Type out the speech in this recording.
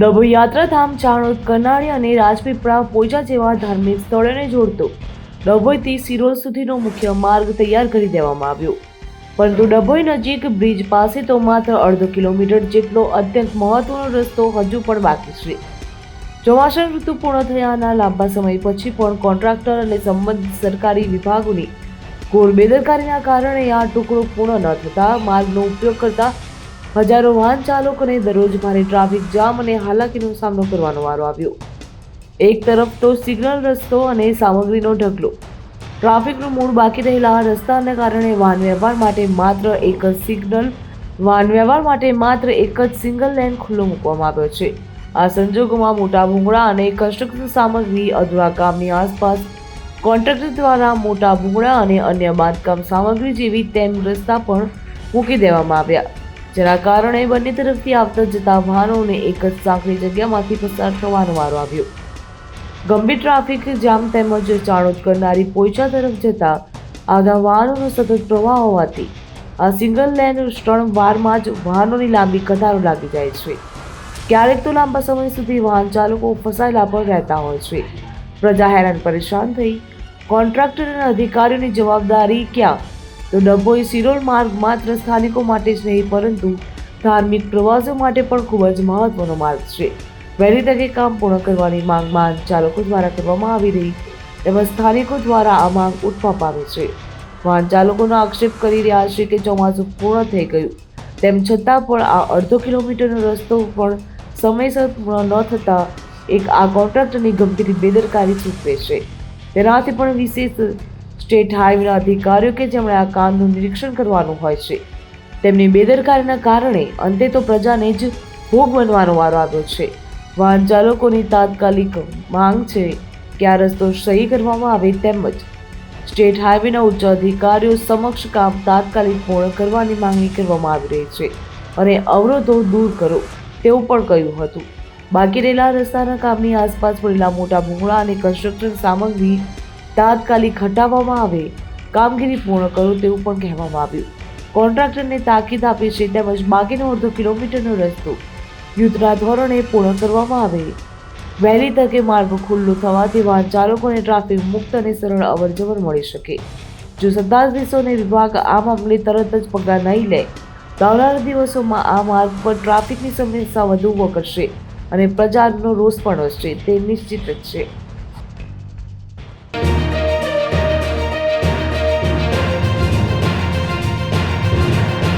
ડભોઈ યાત્રાધામ ચાણોદ, કનાળી અને રાજપીપળા પોઈચા જેવા ધાર્મિક સ્થળોને જોડતો ડભોઈથી સિરોલ સુધીનો મુખ્ય માર્ગ તૈયાર કરી દેવામાં આવ્યો. પરંતુ ડભોઈ નજીક બ્રિજ પાસે તો માત્ર અડધો કિલોમીટર જેટલો અત્યંત મહત્વનો રસ્તો હજુ પણ બાકી છે. ચોમાસા ઋતુ પૂર્ણ થયાના લાંબા સમય પછી પણ કોન્ટ્રાક્ટર અને સંબંધિત સરકારી વિભાગોની ઘોર બેદરકારીના કારણે આ ટુકડો પૂર્ણ ન થતા માર્ગનો ઉપયોગ કરતા હજારો વાહન ચાલકોને દરરોજ ભારે ટ્રાફિક જામ અને હાલાકીનો સામનો કરવાનો વારો આવ્યો. એક તરફ તો સિગ્નલ રસ્તો અને સામગ્રીનો ઢગલો. ટ્રાફિકનું મૂળ બાકી રહેલા રસ્તાને કારણે વાહન વ્યવહાર માટે માત્ર એક જ સિગ્નલ, વાહન વ્યવહાર માટે માત્ર એક જ સિંગલ લેન ખુલ્લો મૂકવામાં આવ્યો છે. આ સંજોગોમાં મોટા ભૂંગળા અને કન્સ્ટ્રક્શન સામગ્રી અધૂરા કામની આસપાસ કોન્ટ્રાક્ટર દ્વારા મોટા ભૂંગળા અને અન્ય બાંધકામ સામગ્રી જેવી તેમ રસ્તા પણ મૂકી દેવામાં આવ્યા. જેના કારણે બંને તરફથી આવતા જતા વાહનોને એક જ સાંકડી જગ્યામાંથી પસાર થવાનો વારો આવ્યો. ગંભીર ટ્રાફિક જામ તેમજ ચાણોદ કરનારી પોઈચા તરફ જતા આધા વાહનોનો સતત પ્રવાહ હોવાથી આ સિંગલ લેન ત્રણ વારમાં જ વાહનોની લાંબી કતારો લાગી જાય છે. ક્યારેક તો લાંબા સમય સુધી વાહન ચાલકો ફસાયેલા પણ રહેતા હોય છે. પ્રજા હેરાન પરેશાન થઈ. કોન્ટ્રાક્ટર અને અધિકારીઓની જવાબદારી ક્યાં? તો ડભોઈ સિરોલ માર્ગ માત્ર સ્થાનિકો માટે જ નહીં, પરંતુ ધાર્મિક પ્રવાસીઓ માટે પણ ખૂબ જ મહત્વનો માર્ગ છે. વહેલી તકે કામ પૂર્ણ કરવાની માંગ માર્ગ ચાલકો દ્વારા કરવામાં આવી રહી, તેમજ સ્થાનિકો દ્વારા આ માંગ ઉઠવા પામે છે. વાહન ચાલકોનો આક્ષેપ કરી રહ્યા છે કે ચોમાસું પૂર્ણ થઈ ગયું. તેમ છતાં પણ આ અડધો કિલોમીટરનો રસ્તો પણ સમયસર પૂર્ણ ન થતાં એક આ કોન્ટ્રાક્ટરની ગંભીર બેદરકારી સૂચવે છે. તેનાથી પણ વિશેષ સ્ટેટ હાઈવેના અધિકારીઓ કે જેમણે આ કામનું નિરીક્ષણ કરવાનું હોય છે. તેમની બેદરકારીના કારણે અંતે તો પ્રજાને જ ભોગ બનવાનો વારો આવ્યો છે. વાહન ચાલકોની તાત્કાલિક માંગ છે કે આ રસ્તો સહી કરવામાં આવે તેમજ સ્ટેટ હાઈવેના ઉચ્ચ અધિકારીઓ સમક્ષ કામ તાત્કાલિક પૂર્ણ કરવાની માંગણી કરવામાં આવી રહી છે અને અવરોધો દૂર કરો તેવું પણ કહ્યું હતું. બાકી રહેલા રસ્તાના કામની આસપાસ પડેલા મોટા ભૂંગળા અને કન્સ્ટ્રક્શન સામગ્રી તાત્કાલિક હટાવવામાં આવે. કામગીરી પૂર્ણ કરો તેવું પણ કહેવામાં આવ્યું. કોન્ટ્રાક્ટરને તાકીદ આપી છે તેમજ બાકીનો અડધો કિલોમીટરનો રસ્તો યુદ્ધના ધોરણે પૂર્ણ કરવામાં આવે. વહેલી તકે માર્ગ ખુલ્લો થવાથી વાહન ચાલકોને ટ્રાફિક મુક્ત અને સરળ અવરજવર મળી શકે. જો સત્તાધીશોને વિભાગ આ મામલે તરત જ પગલાં નહીં લે, તો આવનારા દિવસોમાં આ માર્ગ પર ટ્રાફિકની સમસ્યા વધુ વકરશે અને પ્રજાનો રોષ પણ વધશે, તે નિશ્ચિત જ છે.